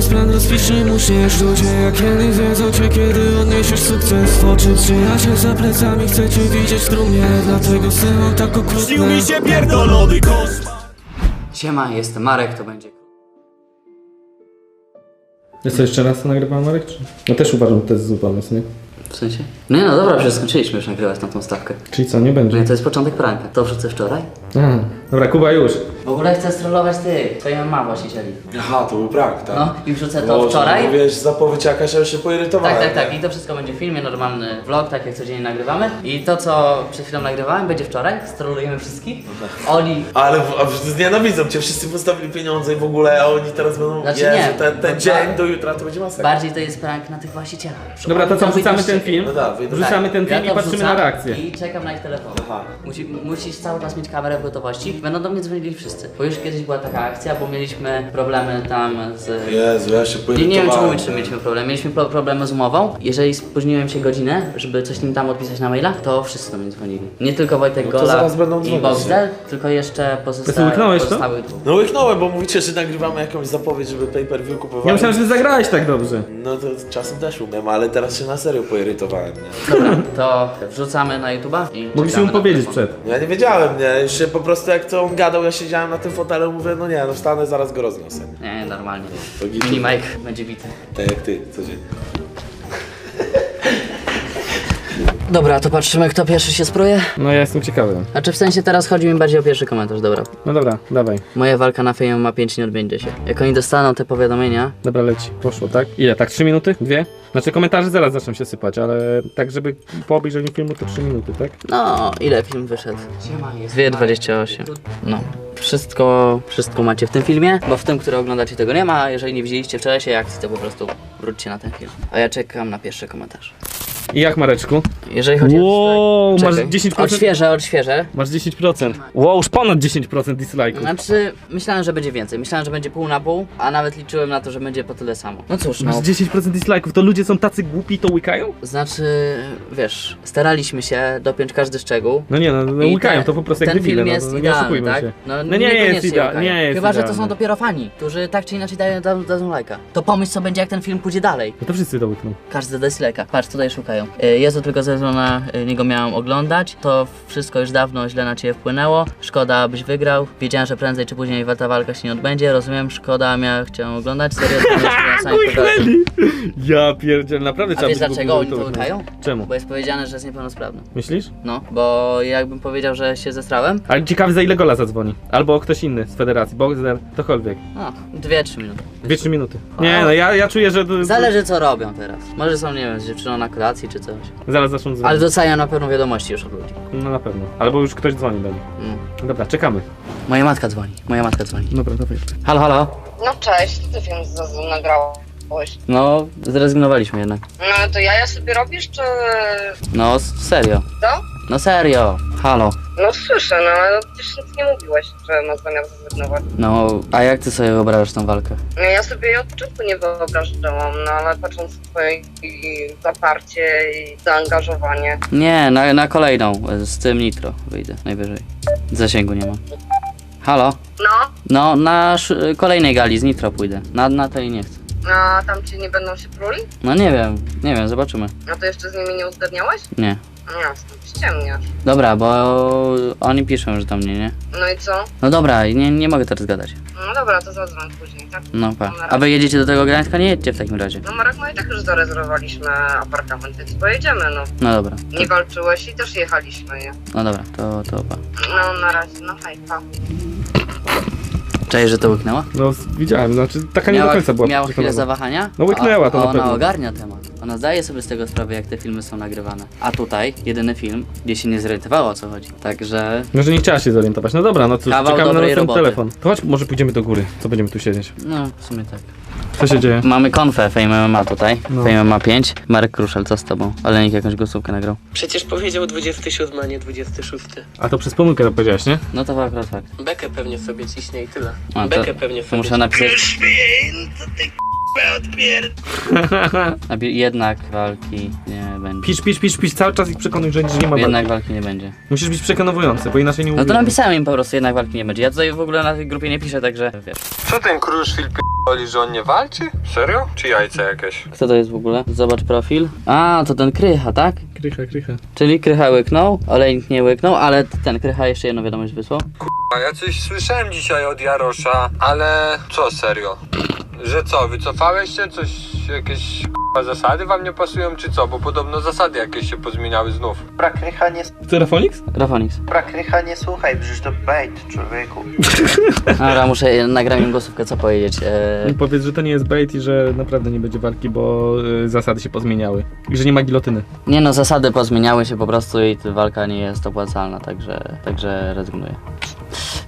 jest plan, rozpiszmy mu się Ludzie jak kiedyś wiedzą cię, kiedy odniesiesz sukces w oczy Przyjaciel za plecami chce cię widzieć w trumnie Dlatego syłam tak okrutne Śnił mi się pierdolony koszmar Siema, jestem Marek, to będzie... Jest to jeszcze raz to nagrywałem, Marek? Czy? No też uważam, że to jest pomysł, nie? W sensie? No nie no, dobra, przecież skończyliśmy już nagrywać na tą stawkę. Czyli co, nie No będzie? i to jest początek pranka. To wrzucę wczoraj. A, dobra, Kuba już. W ogóle chcę strollować ty, twoją ma właścicieli. Aha, to był prank, tak? No i wrzucę to Boże, wczoraj. no Wiesz, zapowiedź jakaś, ja już się poirytowałem. Tak, tak, tak. nie? I to wszystko będzie w filmie, normalny vlog, tak jak codziennie nagrywamy. I to, co przed chwilą nagrywałem, będzie wczoraj. Strolujemy wszystkich. Oli... Ale w- a cię, wszyscy postawili pieniądze i w ogóle, a oni teraz będą, Znaczy Jezu, nie, ten, ten ba- dzień do jutra to będzie masakra. Bardziej to jest prank na tych właścicielach. Dobra, to co, Oni wrzucamy ten film? No tak, wyjdą. Wrzucamy ten Ja film i to patrzymy na reakcję. I czekam na ich telefon. Aha. Musi, musisz cały czas mieć kamerę w gotowości. Będą do mnie dzwonili wszyscy. Bo już kiedyś była taka akcja, bo mieliśmy problemy tam z... Jezu, ja się Nie, nie wiem, czy mówić, czy mieliśmy problem. Mieliśmy pro problemy z umową. Jeżeli spóźniłem się godzinę, żeby coś im tam odpisać na maila, to wszyscy do mnie dzwonili. Nie tylko Wojtek No Gola i Boxdel, tylko jeszcze to? pozostałych dwóch. No łyknąłem, bo mówicie, że nagrywamy jakąś zapowiedź, żeby pay per view kupowali. Ja myślałem, że zagrałeś tak dobrze. No to czasem też umiem, ale teraz się na serio poirytowałem, nie? Dobra, to wrzucamy na YouTube'a i Mogliśmy czekamy mu na powiedzieć telefon. przed. Ja nie wiedziałem, nie? Już się po prostu jak to on gadał, ja siedziałem na tym fotelu, mówię, no nie, no wstanę, zaraz go rozniosę. nie? Nie, normalnie. To. Mini Mike będzie bity. Tak jak ty, codziennie. Dobra, to patrzymy kto pierwszy się spruje. No ja jestem ciekawy. Znaczy w sensie teraz chodzi mi bardziej o pierwszy komentarz, dobra. No dobra, dawaj. Moja walka na fejmie ma 5 nie odbędzie się. Jak oni dostaną te powiadomienia, Dobra, leci. Poszło, tak? Ile, tak? 3 minuty? Dwie? Znaczy komentarze zaraz zaczną się sypać, ale tak, żeby po obejrzeniu filmu to 3 minuty, tak? no ile film wyszedł? 2,28. No. Wszystko, wszystko macie w tym filmie, bo w tym, który oglądacie tego nie ma. Jeżeli nie widzieliście wczorajszej akcji, to po prostu wróćcie na ten film. A ja czekam na pierwszy komentarz. I jak, Mareczku? Jeżeli chodzi Wow, o... masz Czekaj. 10%? Odświeżę, odświeżę. Masz 10%. Wow, już ponad 10% dislike'ów. Znaczy, myślałem, że będzie więcej. Myślałem, że będzie pół na pół, a nawet liczyłem na to, że będzie po tyle samo. No cóż, Masz no. 10% dislike'ów, to ludzie są tacy głupi i to łykają? Znaczy, wiesz, staraliśmy się dopiąć każdy szczegół. No nie, no, no I łykają ten- to po prostu jak Ten debile, film no, jest no, nie idealny, oszukujmy tak? się. No, No nie jest niekoniecznie idea- łykają. nie jest Chyba, że to idealny. są dopiero fani, którzy tak czy inaczej dają, dają, dają lajka. To pomyśl, co będzie, jak ten film pójdzie dalej. No to wszyscy to łykną. Każdy da lajka. Patrz, tutaj szukają. Y, Jezu, tylko ze względu na y, niego miałem oglądać. To wszystko już dawno źle na ciebie wpłynęło. Szkoda, abyś wygrał. Wiedziałem, że prędzej czy później ta walka się nie odbędzie. Rozumiem, szkoda, miałem chciałem oglądać. Serio, to. Ja pierdziel, naprawdę A trzeba wiesz być dlaczego głupim, oni to łykają? Czemu? Bo jest powiedziane, że jest niepełnosprawny. Myślisz? No, bo jakbym powiedział, że się zestrałem, Ale ciekawy za ile gola zadzwoni. Albo ktoś inny z federacji, Boxer, ktokolwiek. no, dwie, trzy minuty. Dwie, trzy minuty. Nie no, ja, ja czuję, że... to- Zależy co robią teraz. Może są, nie wiem, z dziewczyną na kolacji czy coś. Zaraz zaczną dzwonić. Ale dostają na pewno wiadomości już od ludzi. No na pewno. Albo już ktoś dzwoni do nich. Mm. Dobra, czekamy. Moja matka dzwoni, moja matka dzwoni. Dobra, dawaj. Halo, halo? No cześć, ty film z- z- nagrałeś. No, zrezygnowaliśmy jednak. No to jaja sobie robisz, czy No, s- serio. co? No serio. Halo. No słyszę, no ale przecież nic nie mówiłeś, że masz zamiar zrezygnować. No, a jak ty sobie wyobrażasz tą walkę? No ja sobie jej od początku nie wyobrażałam, no ale patrząc na twoje zaparcie i zaangażowanie. Nie, na, na kolejną. Z tym nitro wyjdę najwyżej. Zasięgu nie mam. Halo? No, No, na sz- kolejnej gali z nitro pójdę. Na, na tej nie chcę. a tam ci nie będą się pruli? No nie wiem, nie wiem, zobaczymy. No to jeszcze z nimi nie uzgadniałeś? Nie. No jasne, ściemniasz. Dobra, bo oni piszą, że tam nie, nie? No i co? No dobra, nie, nie mogę teraz gadać. No dobra, to zadzwoń później, tak? No pa. A wy jedziecie do tego Gdańska? Nie jedźcie w takim razie. No Marek, no i tak już zarezerwowaliśmy apartament, więc pojedziemy, no. No dobra, Nie walczyłeś i też jechaliśmy, nie? no dobra, to, to pa. No na razie, no hej, pa. Cześć, że to łyknęła? No widziałem, znaczy taka nie do końca była miała chwilę zawahania? No łyknęła to a, na a Ona pewno. ogarnia temat. Ona zdaje sobie z tego sprawę, jak te filmy są nagrywane. A tutaj, jedyny film, gdzie się nie zorientowała o co chodzi. Także, No, że nie chciała się zorientować. No dobra, no cóż, Kawał czekamy na dobrej ten roboty. telefon. To chodź, może pójdziemy do góry. Co będziemy tu siedzieć? no w sumie tak. Co się dzieje? Mamy konfę Fame MMA tutaj. No. Fame MMA 5. Marek Kruszel, co z tobą? Ale nikt jakąś głosówkę nagrał. Przecież powiedział 27, a nie 26. A to przez pomyłkę to powiedziałeś, nie? No to akurat fakt. Bekę pewnie sobie ciśnie i tyle. A, to, Bekę pewnie to sobie muszę napisać. A bi- jednak walki nie będzie. Pisz, pisz, pisz, pisz, cały czas ich przekonuj, że, nie ma Jednak walki. walki nie będzie. Musisz być przekonujący, bo inaczej nie No to uwierzą. napisałem im po prostu, jednak walki nie będzie. Ja tutaj w ogóle na tej grupie nie piszę, także wiesz. Co ten kruszwil p***oli, że on nie walczy? Serio? Czy jajca jakieś? Kto to jest w ogóle? Zobacz profil. A, to ten Krycha, tak? Krycha, krycha. Czyli Krycha łyknął, Olejnik nie łyknął, ale ten Krycha jeszcze jedną wiadomość wysłał. A ja coś słyszałem dzisiaj od Jarosza, ale co serio? Że co, wycofałeś się? Coś, jakieś k***a, zasady wam nie pasują, czy co? Bo podobno zasady jakieś się pozmieniały znów. Prakrycha nie, Telefonix? Rafonix. prakrycha nie słuchaj, przecież to bait, człowieku. Dobra, muszę nagram im głosówkę, co powiedzieć. E, Powiedz, że to nie jest bait i że naprawdę nie będzie walki, bo y, zasady się pozmieniały. I że nie ma gilotyny. nie no, zasady pozmieniały się po prostu i ta walka nie jest opłacalna, także, także rezygnuję.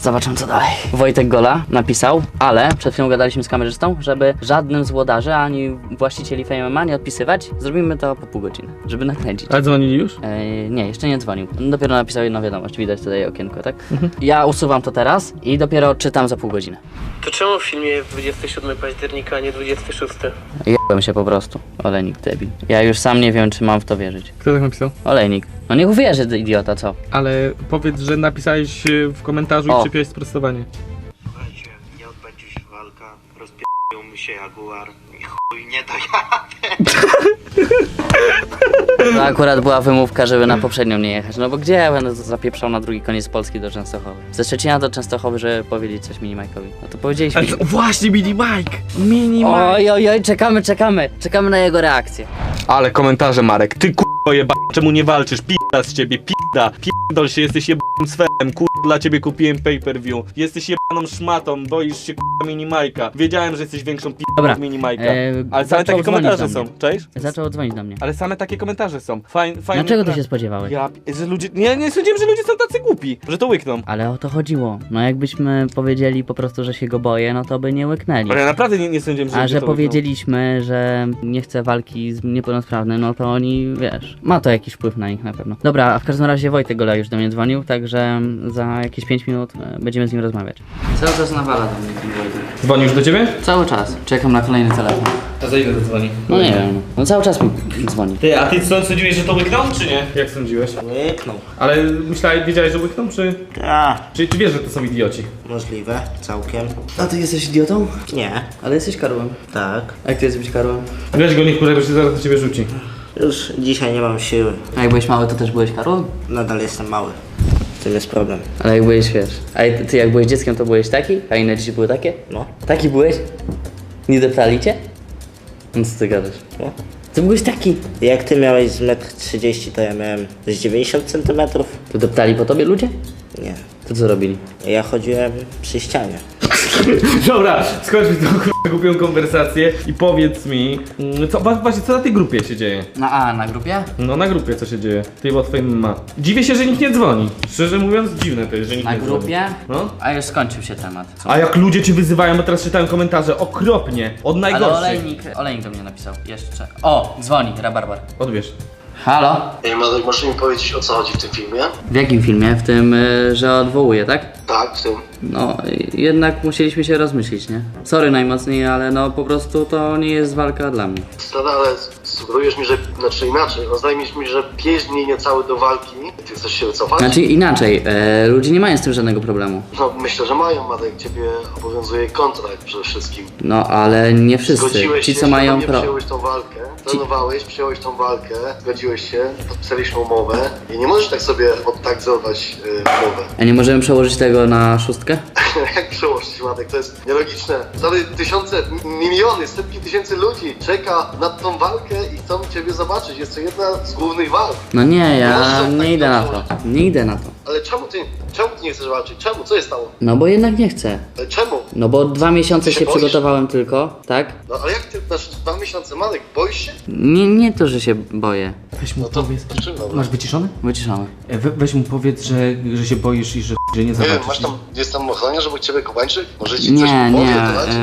Zobaczymy co dalej. Wojtek Gola napisał, ale przed chwilą gadaliśmy z kamerzystą, żeby żadnym z włodarzy ani właścicieli Fame MMA nie odpisywać. Zrobimy to po pół godziny, żeby nakręcić. Ale dzwonili już? E, nie, jeszcze nie dzwonił. Dopiero napisał jedną wiadomość, widać tutaj okienko, tak? Ja usuwam to teraz i dopiero czytam za pół godziny. To czemu w filmie jest 27 października, a nie 26? Jebłem się po prostu. Olejnik debil. Ja już sam nie wiem, czy mam w to wierzyć. Kto tak napisał? Olejnik. No niech uwierzy, ty idiota, co? Ale powiedz, że napisałeś y, w komentarzu O. i przypiąłeś sprostowanie. Słuchajcie, nie odbędzie się walka, rozpierdolą mi się Jaguar chuj nie dojadę. To akurat była wymówka, żeby na poprzednią nie jechać. No bo gdzie ja będę zapieprzał na drugi koniec Polski do Częstochowy? Ze Szczecina do Częstochowy, żeby powiedzieć coś Mini Mike'owi. No to powiedzieliśmy. Ale to, właśnie Mini Mike! Mini Mike! Oj, oj, oj, czekamy, czekamy. Czekamy na jego reakcję. Ale komentarze Marek, ty k***o jeba, czemu nie walczysz? Pizda z ciebie, pizda, pierdol się, jesteś jebanym sferem, kur... dla ciebie kupiłem pay-per-view, jesteś jebaną szmatą, boisz się k***a Mini Majka, wiedziałem, że jesteś większą pizdą Dobra, od Mini Majka, e, ale same zaczął takie dzwonić komentarze do są, mnie. cześć? Zaczął dzwonić do mnie. Ale same takie komentarze są, Fajn, fajnie. Dlaczego ty się spodziewałeś? Ja, że ludzie, nie, nie sądziłem, że ludzie są tacy głupi, że to łykną. Ale o to chodziło. No jakbyśmy powiedzieli po prostu, że się go boję, no to by nie łyknęli. Ale ja naprawdę nie, nie sądziłem, że A ludzie że to łykną. powiedzieliśmy, że nie chce walki z niepełnosprawnym, no to oni, wiesz, ma to jakiś wpływ na nich na pewno. Dobra, a w każdym razie Wojtek Gola już do mnie dzwonił, także za jakieś 5 minut e, będziemy z nim rozmawiać. Cały czas nawala do mnie ten Wojtek. Dzwonił już do ciebie? Cały czas. Czekam na kolejny telefon. A za ile to dzwoni? No nie wiem, no cały czas mi dzwoni. Ty, a ty co, sądziłeś, że to łykną, czy nie? Jak sądziłeś? Łyknął. Ale myślałeś, wiedziałeś, że łykną, czy... Tak, Czy, czy wiesz, że to są idioci? możliwe, całkiem. A ty jesteś idiotą? Nie, Ale jesteś karłem. tak. A jak ty jesteś być karłem? Weź go, nie wkurzaj, bo się zaraz do ciebie rzuci. Już dzisiaj nie mam siły. A jak byłeś mały, to też byłeś karłem? Nadal jestem mały. To jest problem. Ale jak byłeś, wiesz, a ty, ty jak byłeś dzieckiem, to byłeś taki? A inne dzieci były takie? No. Taki byłeś? Nie deptali cię? No co ty gadasz? No. Ty byłeś taki. Jak ty miałeś z 1,30 m, to ja miałem z 90 cm? To deptali po tobie ludzie? Nie. To co robili? Ja chodziłem przy ścianie. Dobra, skończmy tą głupią konwersację i powiedz mi, mm, co, wa- właśnie, co na tej grupie się dzieje? Na A, na grupie? No na grupie co się dzieje? Ty bo twoim ma. Dziwię się, że nikt nie dzwoni. Szczerze mówiąc, dziwne to jest, że nikt Na nie dzwoni. grupie? No. A już skończył się temat. Co? A jak ludzie cię wyzywają, bo teraz czytałem komentarze, okropnie, od Ale najgorszych. olejnik, olejnik do mnie napisał. Jeszcze. O, dzwoni, rabarbar. Odbierz. Halo? Ej, Madek, możesz mi powiedzieć o co chodzi w tym filmie? W jakim filmie? W tym, y, że odwołuje, tak? Tak, w tym. No, y, jednak musieliśmy się rozmyślić, nie? Sorry najmocniej, ale no po prostu to nie jest walka dla mnie. Stary, ale sugerujesz mi, że, znaczy inaczej, oznajmisz mi, że 5 dni niecały do walki, ty chcesz się wycofać? Znaczy inaczej, e, ludzie nie mają z tym żadnego problemu. No, myślę, że mają, Madek, ciebie obowiązuje kontrakt przede wszystkim. No, ale nie wszyscy. Zgodziłeś Ci, się, co mają pro... przyjąłeś tą walkę, trenowałeś, przyjąłeś tą walkę, zgodziłeś się, podpisaliśmy umowę i nie możesz tak sobie od tak zerwać yy, umowę. A nie możemy przełożyć tego na szóstkę? Jak przełożyć, Madek? To jest nielogiczne. Stary, tysiące, miliony, setki tysięcy ludzi czeka na tą walkę i chcą ciebie zobaczyć. Jest to jedna z głównych walk. No nie, ja Możesz tak nie idę na to. przełożyć. Nie idę na to. Ale czemu ty, czemu ty nie chcesz walczyć? Czemu? Co jest stało? No bo jednak nie chcę. Ale czemu? No bo dwa miesiące Ty się się boisz? przygotowałem tylko, tak? No ale jak ty, znaczy dwa miesiące, Madek, boisz się? Nie, nie to, że się boję. Weź mu No to powiedz. czym dobra? Masz wyciszony? Wyciszamy. E, We, weź mu powiedz, że, że się boisz i że, że nie Nie zobaczysz. masz tam, jest tam ochroniarz obok ciebie Kubańczyk? Może ci coś Nie, nie,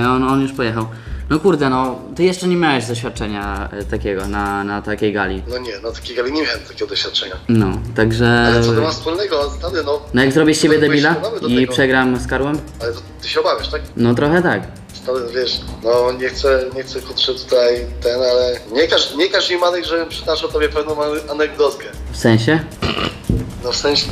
e, on, on już pojechał. No kurde, no, ty jeszcze nie miałeś doświadczenia e, takiego na, na takiej gali. No nie, no takiego nie miałem takiego doświadczenia. No, także... Ale co to ma wspólnego? Stary, no, No jak zrobię z ciebie Byłeś debila przekonany do i tego. przegram z Karłem? ale to ty się obawiasz, tak? No trochę tak. stary, wiesz, no nie chcę, nie chcę kurczę tutaj ten, ale nie każ, nie każ mi Marek, żebym przytaczał tobie pewną ane- anegdotkę. W sensie? No w sensie,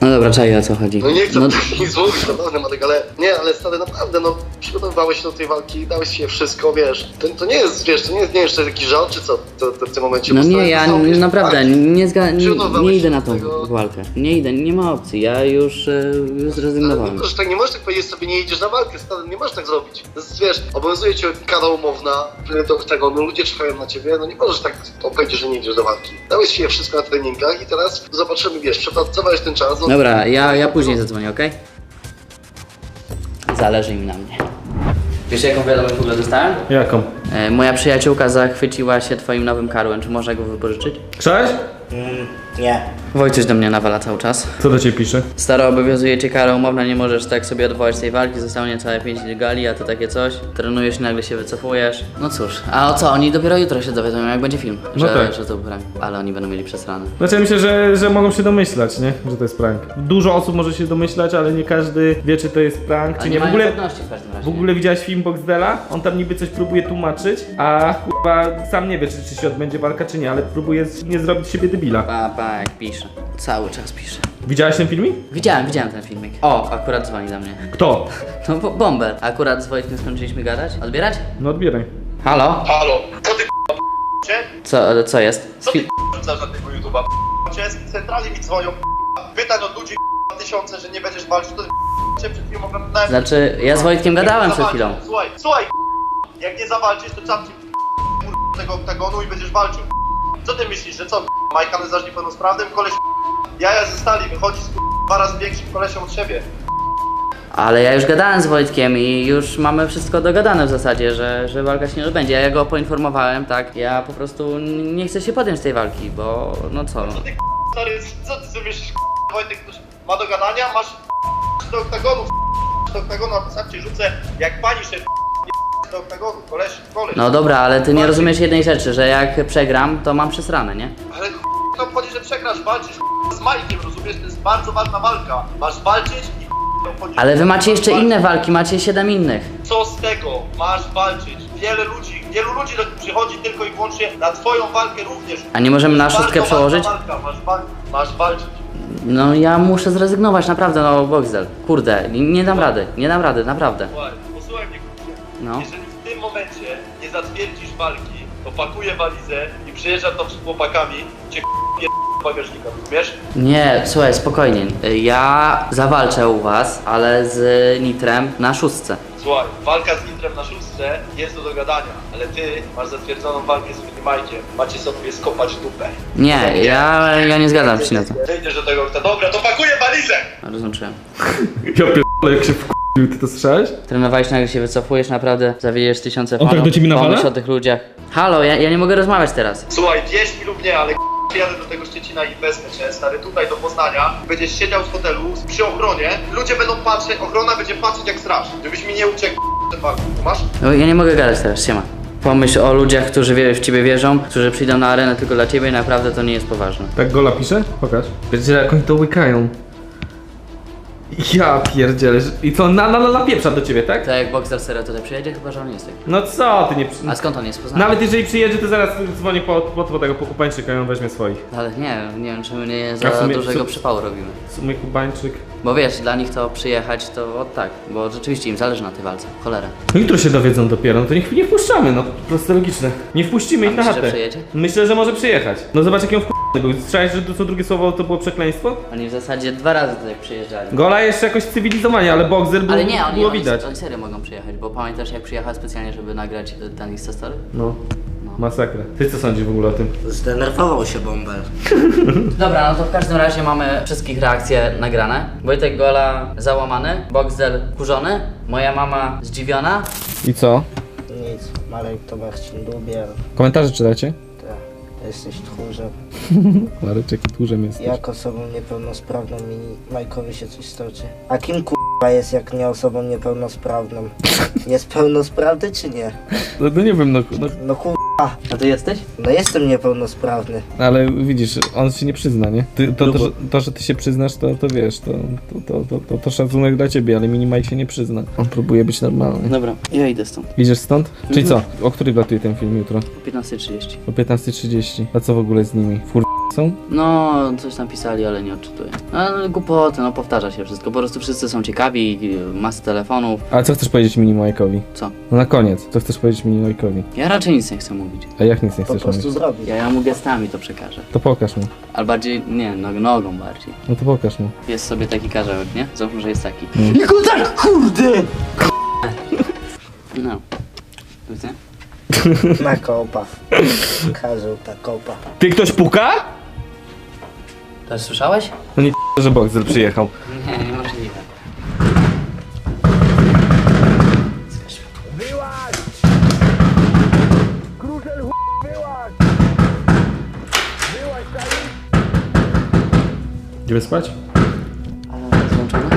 No dobra, czaję o co chodzi. no nie chcę No, nic mówić, naprawdę Marek, ale nie, ale stary, naprawdę, no przygotowywałeś się do tej walki, dałeś się wszystko, wiesz, to, to nie jest, wiesz, to nie jest, nie czy jakiś żal, czy co, to, to w tym momencie. no nie, ja wiesz, naprawdę walki. nie, zga- nie, nie idę na tą tego. walkę. Nie idę, nie ma opcji. Ja już, e, już Ale zrezygnowałem. nie możesz, tak, nie możesz tak powiedzieć sobie, nie idziesz na walkę, stary, nie możesz tak zrobić. To jest, wiesz, obowiązuje cię kara umowna do oktagonu, ludzie czekają na ciebie, no nie możesz tak powiedzieć, że nie idziesz do walki. Dałeś się wszystko na treningach i teraz zobaczymy, wiesz, przepracowałeś ten czas. No, Dobra, ja, ja później zadzwonię, okej? Zależy im na mnie. Wiesz jaką wiadomość w ogóle dostałem? Jaką? E, moja przyjaciółka zachwyciła się twoim nowym karłem. Czy można go wypożyczyć? Cześć? Nie. Wojciech do mnie nawala cały czas. Co do ciebie pisze? Staro, obowiązuje cię kara umowna, nie możesz tak sobie odwołać tej walki, zostało niecałe 5 gali, a to takie coś. Trenujesz i nagle się wycofujesz. No cóż, a o co? Oni dopiero jutro się dowiedzą, jak będzie film, No że, tak. że to prank. Ale oni będą mieli przesrane. Znaczy ja myślę, że, że mogą się domyślać, nie? Że to jest prank. Dużo osób może się domyślać, ale nie każdy wie, czy to jest prank, A czy nie, nie. W mają ogóle, pewności w każdym razie. w ogóle widziałeś film Boxdela? On tam niby coś próbuje tłumaczyć, a chyba sam nie wie, czy, czy się odbędzie walka, czy nie, ale próbuje z- nie zrobić z siebie debila. Pa, pa, jak pisze. Cały czas pisze. Widziałeś ten filmik? Widziałem, widziałem ten filmik. O, akurat dzwoni do mnie. Kto? No, bo- bomber. Akurat z Wojtkiem skończyliśmy gadać. Odbierać? No odbieraj. Halo? Halo, co ty Co, co jest? Co ty rzucasz na tego YouTube'a? Cię centralnie mi dzwonią pytań od ludzi tysiące, że nie będziesz walczył, to cię przed chwilą oglądałem. Znaczy, ja z Wojtkiem gadałem przed chwilą. Słuchaj, słuchaj, jak nie zawalczysz, to czapcie tego oktagonu i będziesz walczył. Co ty myślisz, że co? Majka nazywasz niepełnosprawnym? Koleś jaja ze stali, wychodzi z dwa razy większym kolesią od siebie. Ale ja już gadałem z Wojtkiem i już mamy wszystko dogadane w zasadzie, że, że walka się nie odbędzie. Ja go poinformowałem, tak. Ja po prostu nie chcę się podjąć tej walki, bo no co. Co ty stary, co ty sobie myślisz, Wojtek, ktoś ma do gadania? Masz do oktagonu, do oktagonu, a rzucę jak pani szef do koleś, koleś. No dobra, ale ty nie rozumiesz jednej rzeczy, że jak przegram, to mam przesrane, nie? Ale to obchodzi, że przegrasz, walczysz z Majkiem, rozumiesz? To jest bardzo ważna walka. Masz walczyć i obchodzi, Ale wy macie jeszcze walczyć. inne walki, macie siedem innych. Co z tego? Masz walczyć. Wiele ludzi, wielu ludzi do- przychodzi tylko i wyłącznie na twoją walkę również. A nie możemy na Bardzo szóstkę ważna przełożyć? Walka. Masz, wal- masz walczyć. No ja muszę zrezygnować, naprawdę, no Boxdel. Kurde, nie, dam rady, nie dam rady, naprawdę. Słuchaj, posłuchaj mnie. No. Jeżeli w tym momencie nie zatwierdzisz walki, to pakuję walizę i przyjeżdżam tam z chłopakami, cię k***ie z bagażnika, rozumiesz? Nie, słuchaj, spokojnie. Ja zawalczę u was, ale z Nitrem na szóstce. Słuchaj, walka z Nitrem na szóstce jest do dogadania, ale ty masz zatwierdzoną walkę z Minimajkiem. Macie sobie skopać dupę. Nie, ja, ja nie zgadzam się na to. Wyjdziesz do tego, to dobra, to pakuję walizę! Rozłączyłem. Ja pierdolę, jak się wkurzył, ty to słyszałeś? Trenowałeś, nagle się wycofujesz, naprawdę zawiedziesz tysiące On tak fanów. do ciebie nawala? Pomyśl o tych ludziach. Halo, ja, ja nie mogę rozmawiać teraz. Słuchaj, wierz mi lub nie, ale jadę do tego Szczecina i wezmę cię, stary, tutaj do Poznania. Będziesz siedział w hotelu przy ochronie. Ludzie będą patrzeć, ochrona będzie patrzeć jak straż. Żebyś mi nie uciekł przed walką, masz? No, ja nie mogę gadać teraz, siema. Pomyśl o ludziach, którzy wie- w ciebie wierzą, którzy przyjdą na arenę tylko dla ciebie i naprawdę to nie jest poważne. Tak Gola pisze? Pokaż. Wiecie, jak oni to łykają. Ja pierdzielę. że- I co, na, na, na, napieprza do ciebie, tak? To jak Boxer serio tutaj przyjedzie, chyba że on jest taki. No co, ty nie... przy- A skąd on jest poznany? Nawet jeżeli przyjedzie, to zaraz dzwonię po, po, po tego po Kubańczyka i on weźmie swoich. Ale nie, nie wiem, czy my nie A za w sumie- dużego co- przypału robimy. W sumie Kubańczyk... Bo wiesz, dla nich to przyjechać to od tak, bo rzeczywiście im zależy na tej walce. Cholera. No jutro się dowiedzą dopiero, no to niech nie wpuszczamy, no proste logiczne. Nie wpuścimy ich na myślisz, że chatę. przyjedzie? Myślę, że może przyjechać. No zobacz jaki on wkurwany był. Słyszałeś, że to co drugie słowo to było przekleństwo? Oni w zasadzie dwa razy tutaj przyjeżdżali. Gola jeszcze jakoś cywilizowanie, ale Boxer był, Ale nie, oni, było oni, widać. oni serio mogą przyjechać, bo pamiętasz jak przyjechała specjalnie, żeby nagrać y, ten Insta Story? No. Masakra. Ty co sądzisz w ogóle o tym? Zdenerwował się bomber. Dobra, no to w każdym razie mamy wszystkich reakcje nagrane. Wojtek Gola załamany, Boxdel kurzony, moja mama zdziwiona. I co? Nic, Marek to Marcin Dubiel. Komentarze czytacie? Ty jesteś tchórzem. Mareczek tłurzem jest. Jak osobą niepełnosprawną mi Majkowi się coś stoczy? A kim k***a jest jak nie osobą niepełnosprawną? Jest pełnosprawny czy nie? No, no nie wiem, no, no No k***a A ty jesteś? No jestem niepełnosprawny. Ale widzisz, on się nie przyzna, nie? Ty, to, to, że, to, że ty się przyznasz, to, to wiesz, to, to, to, to, to, to szacunek dla ciebie, ale Minimaj się nie przyzna. On próbuje być normalny. Dobra, ja idę stąd. Idziesz stąd? Czyli co? O której wlatuje ten film jutro? O 15.30. O 15.30. A co w ogóle z nimi? Fur... są? No, coś tam pisali, ale nie odczytuję. No, ale głupoty, no powtarza się wszystko. Po prostu wszyscy są ciekawi, y, masy telefonów. A co chcesz powiedzieć Minimajkowi? Co? No na koniec, co chcesz powiedzieć Minimajkowi? Ja raczej nic nie chcę mówić. A jak nic nie Po chcesz prostu mówić? zrobić. Ja, ja mu gestami to przekażę. To pokaż mu. Ale bardziej, nie, no, nogą bardziej. No to pokaż mu. Jest sobie taki karzełek, nie? Załóżmy, że jest taki. Mm. I go tak, kurde! No. Widzę? Na kopa. Karzeł ta kopa. Ty ktoś puka? Też słyszałeś? No nie że Boxel przyjechał. Nie, niemożliwe. Idziemy spać? Alarm jest włączony?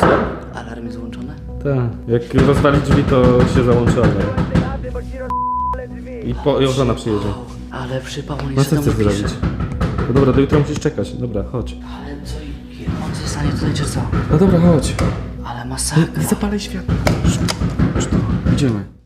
Co? Alarm jest włączony? Tak. Jak rozwali drzwi, to się załączy alarm. I, po, i żona przyjedzie. Ale przypał, on No jeszcze co tam chcesz zrobić? No dobra, do jutra musisz czekać. Dobra, chodź. Ale co, on zostanie tutaj czy co? No dobra, chodź. Ale masakra. Zapalaj światła. Idziemy.